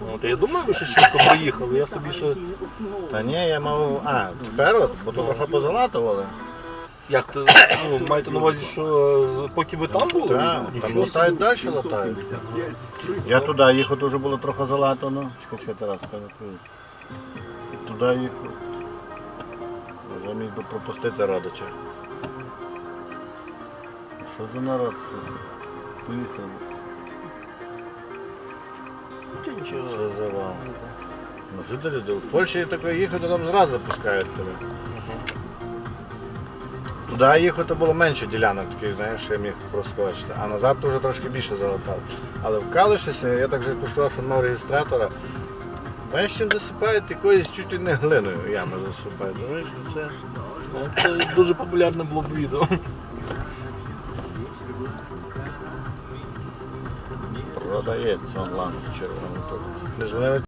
Ну, то я думаю, ви що швидко проїхали, я собі ще. Та ні, я мав. А, от, бо тут трохи позалатували. Як то, ну, маєте на увазі, що е, поки ви там були? Так, там латають далі латають. Я туди їхав, дуже було трохи залатано. Чекай, чекай, Тарас, скажи. Туди їхав. Вже міг би пропустити родича. Що за народ? Поїхав. Що за вам? Ну, жителі, в Польщі таке їхати, там зразу запускають тебе. Туди їхати було менше ділянок таких, знаєш, я міг проскочити, а назад вже трошки більше залатав. Але в Калишесі, я так вже пішов, що мав реєстратора, знаєш, чим засипають якоюсь чуть ли не глиною ями засипають. Знаєш, це Ну, Це дуже популярне було б відео. продається онлайн в червоному. Знаю,